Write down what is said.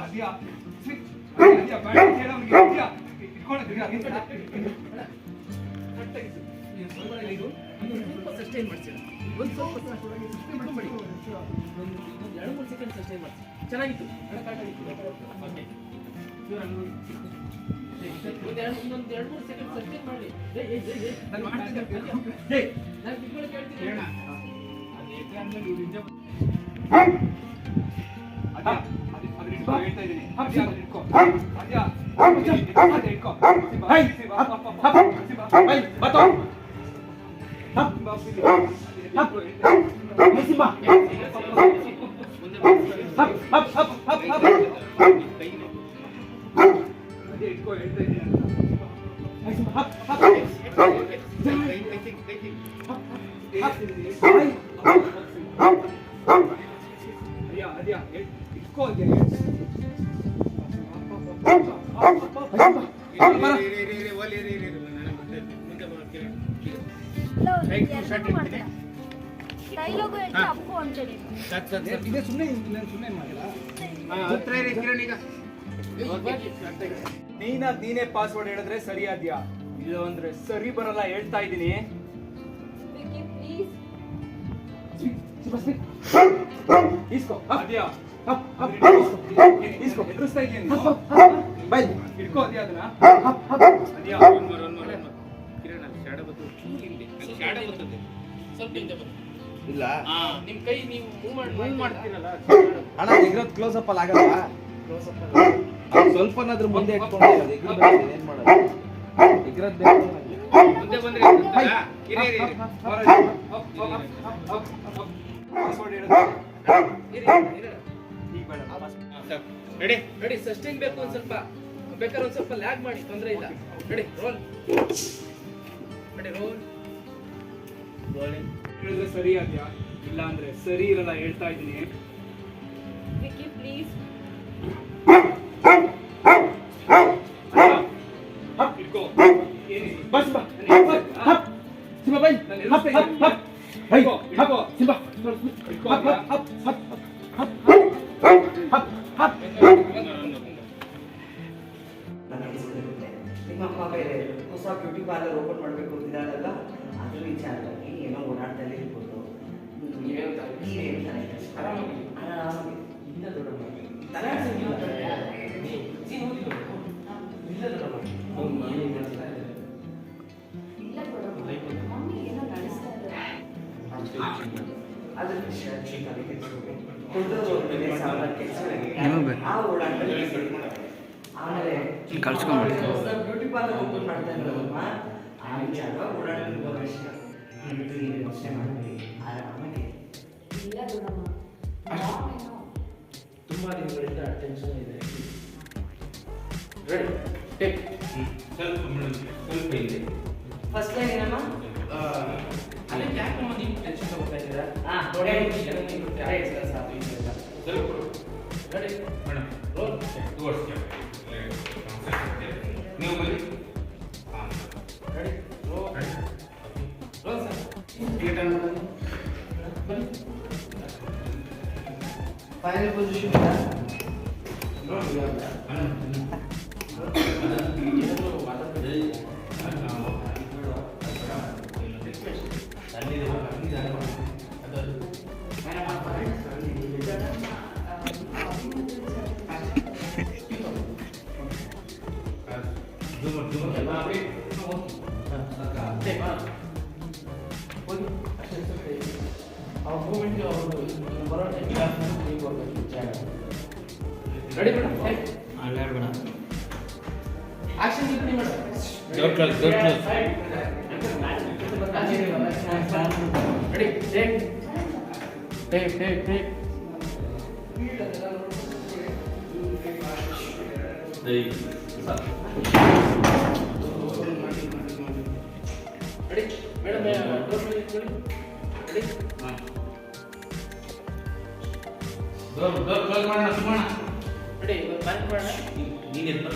ಅದ್ಯಾ ಅದ್ಯಾ body ಹೇಳೋ ಇಟ್ಕೊಳ್ಳಿ ಕೈ ಸಸ್ಟೈನ್ ಒಂದು ಸ್ವಲ್ಪ ಒಂದು ಎರಡು ಮೂರು ಸೆಕೆಂಡ್ ಸಸ್ಟೈನ್ ಮಾಡಿ ಚೆನ್ನಾಗಿತ್ತು ಓಕೆ ಒಂದು ಎರಡು ಇನ್ನೊಂದು ಎರಡು ಮೂರು ಸೆಕೆಂಡ್ ಸಸ್ಟೈನ್ ಮಾಡಿ ಏಯ್, ಏಯ್. ನಾನು ಮಾಡ್ತಿದ್ದೆ. ಅದ್ಯ. ಅದೇ ನಾನು ಕಿತ್ಕೊಳ್ಳೋಕೆ ಹೇಳ್ತೀನಿ ಡೈಲಾಗು ಹೇಳ್ತಾ はい、はい、バトン。ははむすば。はははははは ನೀನ ನೀನೇ ಪಾಸ್ವರ್ಡ್ ಹೇಳಿದ್ರೆ ಸರಿ ಆದ್ಯಾ ಇಲ್ಲ ಅಂದ್ರೆ ಸರಿ ಬರಲ್ಲ ಹೇಳ್ತಾ ಇದ್ದೀನಿ ಇಸ್ಕೋ ಅದ್ಯಾ ಇಸ್ಕೋ ಎದುರಿಸ್ತಾ ಇದೀನಿ ಬೈ ಹಿಡ್ಕೋ ಅದ್ಯಾ ಅದನ್ನ. ಅದ್ಯಾ ಸ್ವಲ್ಪ ಹಿಂದೆ ಇಲ್ಲ. ಹಾ ನಿಮ್ ಕೈ ನೀವು ಮೂವ್ ಮಾಡಿ ಮೂವ್ ಮಾಡ್ತೀರಲ್ಲ? ಅಣ್ಣ ಇರೋದು ಕ್ಲೋಸ್ ಅಪ್ ಅಲ್ಲಿ ಆಗಲ್ಲ ಅವ್ರು ಸ್ವಲ್ಪನಾದ್ರೂ ಮುಂದೆ ಇಟ್ಕೊಂಡು ಇಗ್ರದ್ ಬೇಕು, ಏನ್ ಮಾಡೋದು? ನನಗೆ. ಮುಂದೆ ಬಂದ್ರೆ ರೆಡಿ ರೆಡಿ. ಸಸ್ಟೈನ್ ಬೇಕು ಒಂದ್ ಸ್ವಲ್ಪ. ಬೇಕಾದ್ರೆ ಒಂದ್ ಸ್ವಲ್ಪ ಲ್ಯಾಗ್ ಮಾಡಿ ತೊಂದ್ರೆ ಇಲ್ಲ ರೆಡಿ ರೋಲ್ ರೆಡಿ ರೋಲ್ ಹೇಳಿದ್ರೆ ಸರಿ ಆದ್ಯಾ ಇಲ್ಲ ಅಂದ್ರೆ ಸರಿ ಇರಲ್ಲ ಹೇಳ್ತಾ ಇದ್ದೀನಿ ವಿಕಿ ಪ್ಲೀಸ್ ಏನಿದೆ? ಬಸ್ ಬಾ. ನಾನು ಹಪ್, ಹಪ್. ಬೈ. ನಾನು ಹಪ್, ಎದುರಿಸ್ತಾ ಹಪ್, ಹಪ್. ಹೈ, ಹಿಡ್ಕೋ, ಹಿಡ್ಕೋ. ಹಪ್, ಸಿಂಹ. ಹಿಡ್ಕೋ ಹಪ್, ಹಪ್, ಹಪ್, ಹಪ್, ನಿಮ್ಮ ಅಮ್ಮ ಬೇರೆ ಹೊಸ ಬ್ಯೂಟಿ ಪಾರ್ಲರ್ ಓಪನ್ ಮಾಡಬೇಕು ಅಂತಿದ್ದಾಳಲ್ಲ ಅದ್ರ ವಿಚಾರವಾಗಿ ಏನೋ ಓಡಾಡ್ತಲೇ ಇರ್ಬೋದು ನೀವೇ ಅಂತ. ಕಷ್ಟ. ಆರಾಮಾಗಿ. ಆರಾಮಾಗಿ. ಇಲ್ಲ ದೊಡ್ಡಮ್ಮ ತಲಾಟೆ ಇಲ್ಲ. ನೀನು ಓದಿಲ್ಲ ಇಲ್ಲ ದೊಡ್ಡಮ್ಮ ಅವ್ನು ಮನೆ ಮಾಡ್ತಾ ಇದ್ದಾರೆ ಇಲ್ಲ ಕೊಡಮ್ಮ ಮಮ್ಮಿ ಏನೋ ನಡೆಸ್ತಾ ಇದ್ದಾರೆ ಅದ್ರ ವಿಷಯ ಕೆಲ್ಸಗಳಿವೆ. ಆ ಓಡಾಟದಲ್ಲಿ ಆಮೇಲೆ ಹೊಸ ಬ್ಯೂಟಿ ಪಾರ್ಲರ್ ಓಪನ್ ಮಾಡ್ತಾ ಇದ್ದಾರಲ್ವಾ? ಆ ವಿಚಾರ ಓಡಾಡೋದು ನೀವು ಯೋಚನೆ ಮಾಡಬೇಡಿ ಆರಾಮಾಗಿ. ಇಲ್ಲ ದೊಡ್ಡಮ್ಮ ತುಂಬಾ ದಿನಗಳಿಂದ ಟೆನ್ಷನ್ ಇದೆ. ರೆಡಿ ಟೇಕ್ ಫಸ್ಟ್ ಲೈನ್ ಏನಮ್ಮ? ಅದಕ್ಕೆ ಯಾಕಮ್ಮ ನೀವು ಟೆನ್ಷನ್ ತಗೋತಾ ಇದ್ದೀರಾ? ಹಾ. ವಿಷಯ ನಿಮಗೆ ಗೊತ್ತೇ ರೆಡಿ ರೋಲ್ ರೆಡಿ ರೋಲ್ ನೀವು ಬನ್ನಿ. ರೆಡಿ ರೋಲ್ ರೋಲ್ ಸರ್ ಬನ್ನಿ ಫೈನಲ್ ಪೊಸಿಷನ್ ಏನಾದ್ರು คือมันเขียนมาพี่ข้างบนอากาศเจ็บมากคุณเอาพูดไม่ได้เอาเลยบรอดเอ็งยังไม่บอกเลยใช่ไหม ready ปะอ่านแล้วปะนะ action นี่เป็นยังไง good good good good ready take take take take Thank you. Door door close ಮಾಡೋಣ ಸುಮ್ಮಣ ರೆಡಿ ಬ್ಯಾಂಕ್ ಮಾಡೋಣ. ನೀನು